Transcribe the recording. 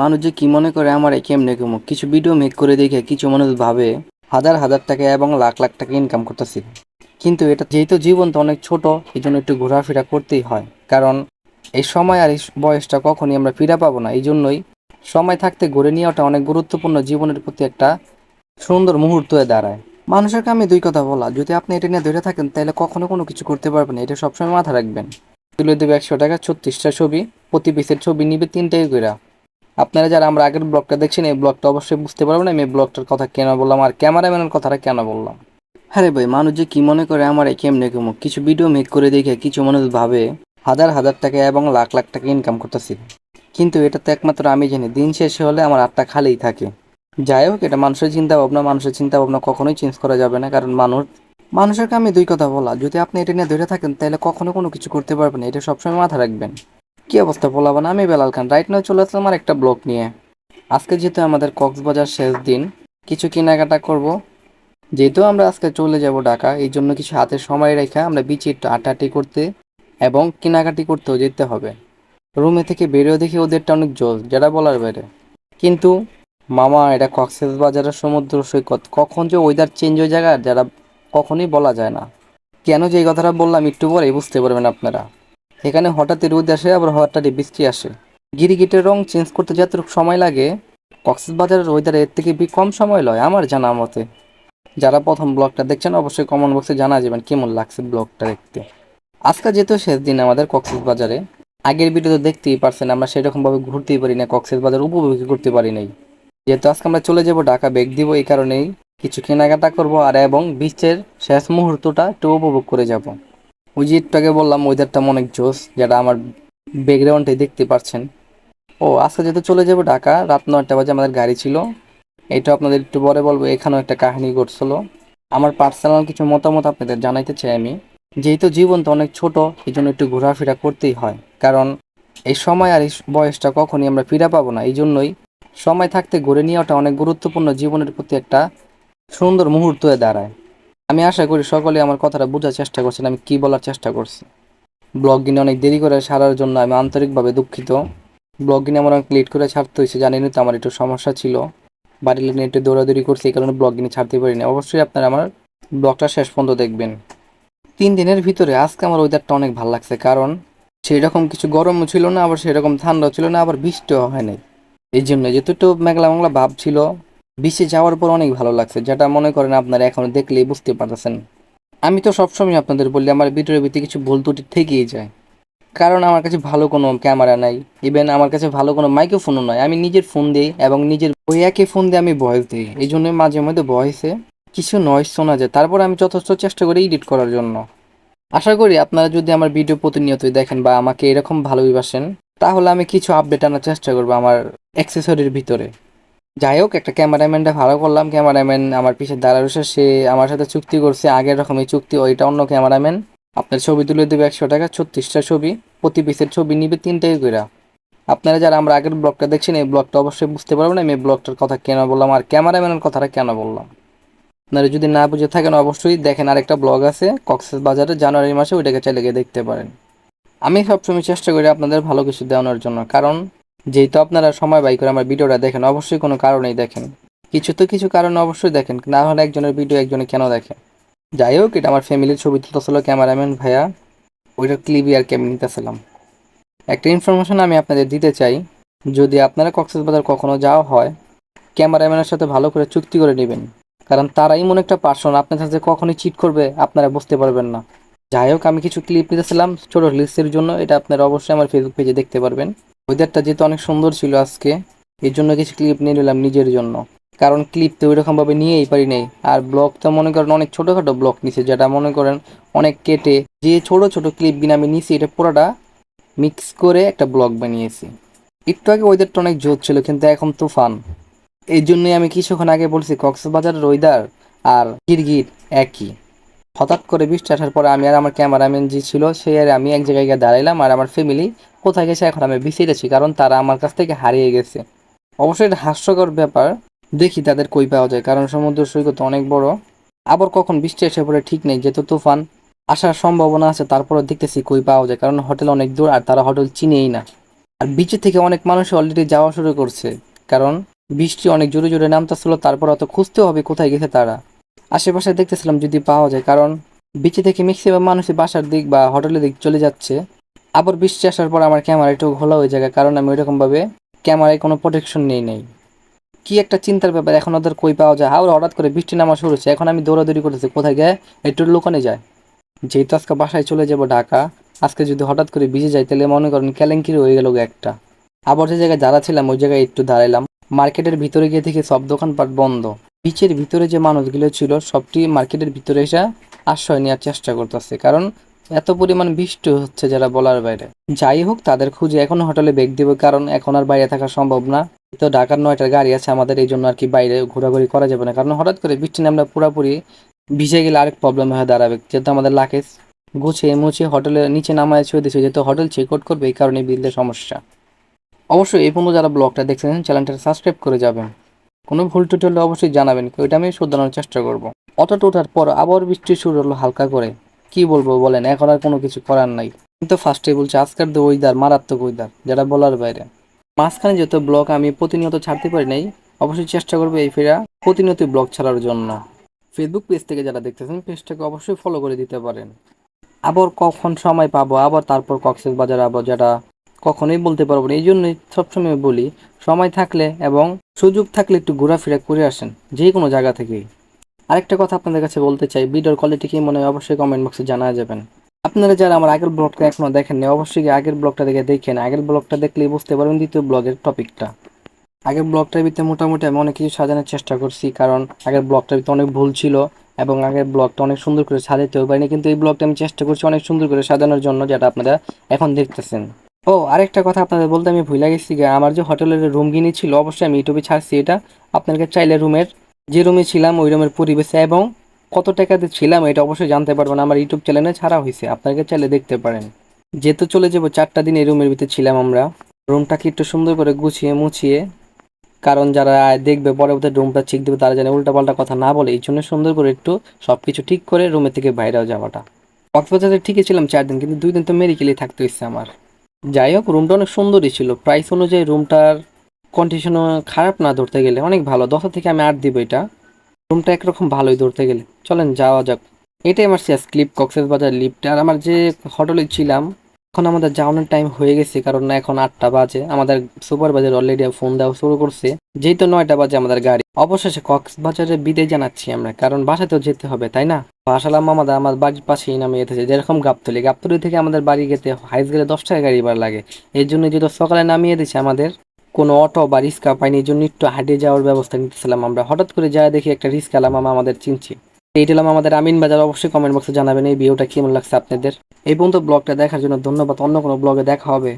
মানুষ যে কি মনে করে আমার এই কেমনে কেমন? কিছু ভিডিও মেক করে দেখে কিছু মানুষ ভাবে, হাজার হাজার টাকা এবং লাখ লাখ টাকা ইনকাম করতেছি। কিন্তু এটা যেহেতু জীবন তো অনেক ছোট এই জন্য একটু ঘোরাফেরা করতেই হয়। কারণ এই সময় আর এই বয়সটা কখনই আমরা ফিরা পাবো না। এই জন্যই সময় থাকতে ঘুরে নেওয়াটা অনেক গুরুত্বপূর্ণ জীবনের প্রতি একটা সুন্দর মুহূর্ত হয়ে দাঁড়ায়। মানুষের কামে দুই কথা বলা, যদি আপনি এটা নিয়ে ধরে থাকেন, তাহলে কখনো কোনো কিছু করতে পারবেন এটা সবসময় মাথা রাখবেন। তুলে দেবে একশো টাকা ছত্রিশটা ছবি, প্রতি পিসের ছবি নিবে তিনটাই করে আপনারা যারা আমরা আগের ব্লগটা দেখছেন, এই ব্লগটা অবশ্যই বুঝতে পারবেন আমি এই ব্লগটার কথা কেন বললাম আর ক্যামেরাম্যানের কথাটা কেন বললাম। হ্যাঁ রে ভাই, মানুষ যে কি মনে করে আমার এই কেমনে কেমন কিছু ভিডিও মেক করে দেখে কিছু মানুষ ভাবে, হাজার হাজার টাকা এবং লাখ লাখ টাকা ইনকাম করতেছি। কিন্তু এটা তো একমাত্র আমি জানি, দিন শেষে হলে আমার আটটা খালিই থাকে। যাই হোক, এটা মানুষের চিন্তা ভাবনা মানুষের চিন্তা ভাবনা কখনোই চেঞ্জ করা যাবে না, কারণ মানুষ, মানুষের কামে দুই কথা বলা। যদি আপনি এটা নিয়ে ধরে থাকেন, তাহলে কখনো কোনো কিছু করতে পারবেন এটা সবসময় মাথা রাখবেন। কি অবস্থা বলাবেন আমি বেলাল খান। রাইট নাও চলে আসলাম আমার একটা ব্লগ নিয়ে। আজকে যেহেতু আমাদের কক্সবাজার শেষ দিন, কিছু কেনাকাটা করব। যেহেতু আমরা আজকে চলে যাব ঢাকা, এই জন্য কিছু হাতে সময় রেখে আমরা বিচে একটু আটাটি করতে এবং কেনাকাটি করতেও যেতে হবে। রুমে থেকে বেরিয়েও দেখি ওদেরটা অনেক জোর যেটা বলার বাইরে। কিন্তু মামা, এটা কক্সেস বাজারের সমুদ্র সৈকত, কখন যে ওয়েদার চেঞ্জ হয়ে যায় যারা কখনোই বলা যায় না। কেন যে এই কথাটা বললাম একটু পরেই, বুঝতে পারবেন আপনারা। এখানে হঠাৎই রোদ আসে, আবার হঠাৎই বৃষ্টি আসে। গিরিগিটের রং চেঞ্জ করতে যতটুকু সময় লাগে কক্সেস বাজারের ওয়েদার এর থেকে কম সময় লয়, আমার জানা মতে। যারা প্রথম ব্লগটা দেখছেন, অবশ্যই কমেন্ট বক্সে জানা যাবেন কেমন লাগছে ব্লগটা দেখতে। আজকে যেহেতু শেষ দিন আমাদের কক্সেস বাজারে আগের ভিডিও তো দেখতেই পারছেন, আমরা সেরকমভাবে ঘুরতেই পারি না কক্সেস বাজার উপভোগী করতে পারি নাই। যেহেতু আজকে আমরা চলে যাব ঢাকা ব্যাগ দিব এই কারণেই, কিছু কেনাকাটা করব, আর এবং বিচের শেষ মুহূর্তটা একটু উপভোগ করে যাব। ওই যে একটু আগে বললাম ওয়েদারটা অনেক জোস যেটা আমার ব্যাকগ্রাউন্ডে দেখতে পাচ্ছেন ও, আজকে যেহেতু চলে যাব ঢাকা, রাত নয়টা বাজে আমাদের গাড়ি ছিল। এটা আপনাদের একটু পরে বলব, এখানেও একটা কাহিনী ঘটছিল। আমার পার্সোনাল কিছু মতামত আপনাদের জানাইতে চাই আমি। যেহেতু জীবন তো অনেক ছোট এই জন্য একটু ঘোরাফেরা করতেই হয়। কারণ এই সময় আর এই বয়সটা কখনই আমরা ফিরা পাবো না। এই জন্যই সময় থাকতে ঘুরে নেওয়াটা অনেক গুরুত্বপূর্ণ। জীবনের প্রতি একটা সুন্দর মুহূর্ত হয়ে দাঁড়ায়। আমি আশা করি সকলে আমার কথাটা বোঝার চেষ্টা করছেন, আমি কি বলার চেষ্টা করছি। ব্লগ গিনে অনেক দেরি করে সারার জন্য আমি আন্তরিকভাবে দুঃখিত। ব্লগ গিনে আমার অনেক লেট করে ছাড়তে হয়েছে, জানেনই তো আমার একটু সমস্যা ছিল। বাড়ির নেটে দৌড়াদৌড়ি করছি, এই কারণে ব্লগ গিনে ছাড়তে পারিনি। অবশ্যই আপনারা আমার ব্লগটা শেষ পর্যন্ত দেখবেন। তিন দিনের ভিতরে আজকে আমার ওয়েদারটা অনেক ভালো লাগছে, কারণ সেই রকম কিছু গরমও ছিল না, আবার সেরকম ঠান্ডাও ছিল না, আবার বৃষ্টিও হয় নাই। এই জন্য যেহেতু একটু মেঘলা মেঘলা ভাব ছিল বিচে যাওয়ার পর অনেক ভালো লাগছে, যেটা মনে করেন আপনারা এখন দেখলেই বুঝতে পারতেছেন। আমি তো সবসময় আপনাদের বলি, আমার ভিডিওর ভিতরে কিছু ভুল ত্রুটি থেকেই যায়। কারণ আমার কাছে ভালো কোনো ক্যামেরা নাই ইভেন আমার কাছে ভালো কোনো মাইক্রোফোনও নয় আমি নিজের ফোন দিই এবং নিজের একই ফোন দিয়ে আমি ভয়েস দিই। এই জন্য মাঝে মধ্যে ভয়েসে কিছু নয়েজ শোনা যায়। তারপর আমি যথেষ্ট চেষ্টা করি এডিট করার জন্য। আশা করি আপনারা যদি আমার ভিডিও প্রতিনিয়তই দেখেন বা আমাকে এরকম ভালোবাসেন তাহলে আমি কিছু আপডেট আনার চেষ্টা করব আমার অ্যাক্সেসরির ভিতরে। যাই হোক, একটা ক্যামেরাম্যানটা ভালো করলাম। ক্যামেরাম্যান আমার পিছিয়ে দাঁড়া রয়েছে, সে আমার সাথে চুক্তি করছে। আগের রকমই চুক্তি, ওইটা অন্য ক্যামেরাম্যান। আপনার ছবি তুলে দেবে একশো টাকা, ছত্রিশটা ছবি। প্রতি পিসের ছবি নিবে তিনটাই করে আপনারা যারা আমরা আগের ব্লগটা দেখছেন, এই ব্লগটা অবশ্যই বুঝতে পারবেন আমি এই ব্লগটার কথা কেন বললাম আর ক্যামেরাম্যানের কথাটা কেন বললাম। আপনারা যদি না বুঝে থাকেন, অবশ্যই দেখেন আরেকটা ব্লগ আছে, কক্সেস বাজারে, জানুয়ারি মাসে, ওইটাকে চাইলে গিয়ে দেখতে পারেন। আমি সবসময় চেষ্টা করি আপনাদের ভালো কিছু দেওয়ানোর জন্য, কারণ যেহেতু আপনারা সময় বাই করে আমার ভিডিওটা দেখেন, অবশ্যই কোনো কারণেই দেখেন। কিছু তো কিছু কারণ অবশ্যই দেখেন, না হলে একজনের ভিডিও একজনে কেন দেখে? যাই হোক, এটা আমার ফ্যামিলির ছবি তুলতেছিল ক্যামেরাম্যান ভাইয়া। ওইটার ক্লিপই আর কেমন নিতেছিলাম। একটা ইনফরমেশন আমি আপনাদের দিতে চাই, যদি আপনারা কক্সবাজার কখনো যাওয়া হয় ক্যামেরাম্যানের সাথে ভালো করে চুক্তি করে নেবেন। কারণ তারা এমন একটা পার্সন আপনার সাথে কখনোই চিট করবে, আপনারা বুঝতে পারবেন না। যাই হোক, আমি কিছু ক্লিপ নিতেছিলাম ছোটো লিস্টের জন্য, এটা আপনারা অবশ্যই আমার ফেসবুক পেজে দেখতে পারবেন। ওয়েদারটা যেহেতু অনেক সুন্দর ছিল আজকে, এর জন্য কিছু ক্লিপ নিয়ে নিলাম নিজের জন্য। কারণ ক্লিপ তো ওইরকমভাবে নিয়েই পারি নাই। আর ব্লগ তো মনে করেন অনেক ছোটোখাটো ব্লগ নিছে, যেটা মনে করেন অনেক কেটে যে ছোট ছোট ক্লিপ কিনে আমি নিছি, এটা পুরোটা মিক্স করে একটা ব্লগ বানিয়েছি। একটু আগে ওয়েদারটা অনেক জোর ছিল, কিন্তু এখন তুফান। এই জন্যই আমি কিছুক্ষণ আগে বলছি, কক্সবাজারের ওয়েদার আর গিরগির একই। হঠাৎ করে বৃষ্টি আসার পরে আমি আর আমার ক্যামেরাম্যান যে ছিল, সে আর আমি এক জায়গায় গিয়ে দাঁড়াইলাম আর আমার ফ্যামিলি কোথায় গেছে এখন আমি বিছিয়েছি কারণ তারা আমার কাছ থেকে হারিয়ে গেছে। অবশ্যই এটা হাস্যকর ব্যাপার, দেখি তাদের কই পাওয়া যায়, কারণ সমুদ্র সৈকত অনেক বড়। আবার কখন বৃষ্টি এসে পড়ে ঠিক নেই, যেহেতু তুফান, আসার সম্ভাবনা আছে তারপরে দেখতেছি কই পাওয়া যায়, কারণ হোটেল অনেক দূর আর তারা হোটেল চিনেই না। আর বিচে থেকে অনেক মানুষ অলরেডি যাওয়া শুরু করছে, কারণ বৃষ্টি অনেক জোরে জোরে নামতেছিল, তারপর অত খুঁজতেও হবে কোথায় গেছে তারা। আশেপাশে দেখতেছিলাম যদি পাওয়া যায়, কারণ বিচে থেকে ম্যাক্সিমাম মানুষই বাসার দিক বা হোটেলের দিক চলে যাচ্ছে। আবার বৃষ্টি আসার পর আমার ক্যামেরা একটু ঘোলা হয়ে যায়, কারণ আমি ওইরকমভাবে ক্যামেরায় কোনো প্রোটেকশন নেই নাই। কি একটা চিন্তার ব্যাপার, এখন ওদের কই পাওয়া যায়? আর হঠাৎ করে বৃষ্টি নামা শুরু হচ্ছে, এখন আমি দৌড়াদৌড়ি করতেছি, কোথায় গিয়ে একটু লোকানে যায়। যেহেতু আজকে বাসায় চলে যাব ঢাকা, আজকে যদি হঠাৎ করে ভিজে যাই তাহলে মনে করেন কেলেঙ্কিরি হয়ে গেল একটা। আবার যে জায়গায় যারা ছিলাম ওই জায়গায় একটু দাঁড়াইলাম। মার্কেটের ভিতরে গিয়ে দেখি সব দোকানপাট বন্ধ। বিচের ভিতরে যে মানুষগুলো ছিল, সবটি মার্কেটের ভিতরে এসে আশ্রয় নেওয়ার চেষ্টা করতেছে। কারণ এত পরিমাণ বৃষ্টি হচ্ছে যারা বলার বাইরে। যাই হোক, তাদের খুঁজে এখন হোটেলে বেগ দেবে, কারণ এখন আর বাইরে থাকা সম্ভব না। তো ঢাকার নয়টার গাড়ি আছে, আমাদের এই জন্য আর কি বাইরে ঘোরাঘুরি করা যাবে না। কারণ হঠাৎ করে বৃষ্টি নামলে পুরোপুরি ভিজে গেলে আরেক প্রবলেম হয়ে দাঁড়াবে, যেহেতু আমাদের লাকেজ গুছিয়ে মুছিয়ে হোটেলের নিচে নামায় ছুঁয়ে দিয়েছে, যেহেতু হোটেল চেক আউট করবে, এই কারণে বিলতে সমস্যা। অবশ্যই এই পর্যন্ত যারা ব্লগটা দেখছেন চ্যানেলটা সাবস্ক্রাইব করে যাবেন। কোনো ভুল টুটি হলে অবশ্যই জানাবেন, ওইটা আমি শুধরানোর চেষ্টা করব। অটোটা ওঠার পর আবার বৃষ্টি শুরু হলো হালকা করে। কি বলব বলেন, এখন আর কোনো কিছু করার নাই। কিন্তু ফার্স্টে বলছে, আজকের তো ওয়েদার মারাত্মক ওয়েদার যেটা বলার বাইরে। মাঝখানে যেহেতু ব্লগ আমি প্রতিনিয়ত ছাড়তে পারি নাই, অবশ্যই চেষ্টা করব এই ফেরা প্রতিনিয়ত ব্লগ ছাড়ার জন্য। ফেসবুক পেজ থেকে যারা দেখতেছেন পেজটাকে অবশ্যই ফলো করে দিতে পারেন। আবার কখন সময় পাবো, আবার তারপর কক্সেস বাজার আবার যেটা কখনোই বলতে পারব না। এই জন্যই সবসময় বলি, সময় থাকলে এবং সুযোগ থাকলে একটু ঘোরাফেরা করে আসেন, যে কোনো জায়গা থেকেই। আরেকটা কথা আপনাদের কাছে বলতে চাই, ভিডিওর কোয়ালিটি কি মনে হয় অবশ্যই কমেন্ট বক্সে জানা যাবেন। আপনারা যারা আমার আগের ব্লগটা এখনও দেখেননি, অবশ্যই আগের ব্লগটা দেখে দেখেন। আগের ব্লগটা দেখলেই বুঝতে পারবেন দ্বিতীয় ব্লগের টপিকটা আগের ব্লগটার ভিতরে মোটামুটি আমি অনেক কিছু সাজানোর চেষ্টা করছি, কারণ আগের ব্লগটার ভিতরে অনেক ভুল ছিল এবং আগের ব্লগটা অনেক সুন্দর করে সাজাতেও পারিনি, কিন্তু এই ব্লগটা আমি চেষ্টা করছি অনেক সুন্দর করে সাজানোর জন্য, যেটা আপনারা এখন দেখতেছেন। ও, আরেকটা কথা আপনাদের বলতে আমি ভুলে গেছি যে আমার যে হোটেলের রুম কিনে ছিল, অবশ্যই আমি ইউটিউবে ছাড়ছি এটা। আপনাকে চাইলে রুমের, যে রুমে ছিলাম, ওই রুমের পরিবেশে এবং কত টাকাতে ছিলাম এটা অবশ্যই জানতে পারবেন। আমার ইউটিউব চ্যানেলে ছাড়া হয়েছে আপনাকে চাইলে দেখতে পারেন। যেহেতু চলে যাব, চারটা দিন এই রুমের ভিতরে ছিলাম আমরা। রুমটাকে একটু সুন্দর করে গুছিয়ে মুছিয়ে, কারণ যারা দেখবে পরবর্তী রুমটা ঠিক দেবে, তারা যেন উল্টাপাল্টা কথা না বলে, এই জন্য সুন্দর করে একটু সব কিছু ঠিক করে রুমের থেকে বাইরেও যাওয়াটা। কক্সবাজারে ঠিকই ছিলাম চার দিন, কিন্তু দুই দিন তো মেডিকেলেই থাকতে হচ্ছে আমার। যাই হোক রুমটা অনেক সুন্দরই ছিল। প্রাইস অনুযায়ী রুমটার কন্ডিশনও খারাপ না ধরতে গেলে, অনেক ভালো। দশ থেকে আমি আট দিব এটা। রুমটা একরকম ভালোই ধরতে গেলে। চলেন, যাওয়া যাক। এটাই আমার শেষ ক্লিপ কক্সেস বাজার লিফ্ট আর আমার যে হোটেলে ছিলাম এখন আমাদের যাওয়ানোর টাইম হয়ে গেছে, কারণ এখন আটটা বাজে। আমাদের সুপারবাজার অলরেডি ফোন দেওয়া শুরু করছে। যেহেতু নয়টা বাজে আমাদের গাড়ি। অবশেষে কক্সবাজারে বিদায় জানাচ্ছি আমরা, কারণ বাসাতেও যেতে হবে, তাই না? আসালাম আমাদের, আমার বাড়ির পাশেই নামে এসেছে যেরকম গাবতলি। গাবতলি থেকে আমাদের বাড়ি যেতে হাইস গেলে দশ টাকা গাড়ি বার লাগে। এর জন্য যেহেতু সকালে নামিয়ে দিচ্ছে আমাদের, কোনো অটো বা রিক্সা পাইনি, এই জন্য একটু হাঁটে যাওয়ার ব্যবস্থা নিতেছিলাম আমরা। হঠাৎ করে যা দেখি একটা রিক্সা মামা আমাদের চিনছি। এইটা হলাম আমাদের আমিন বাজার। অবশ্যই কমেন্ট বক্সে জানাবেন এই ভিডিওটা কেমন লাগছে আপনাদের। এই পর্যন্ত ব্লগটা দেখার জন্য ধন্যবাদ। অন্য কোনো ব্লগে দেখা হবে।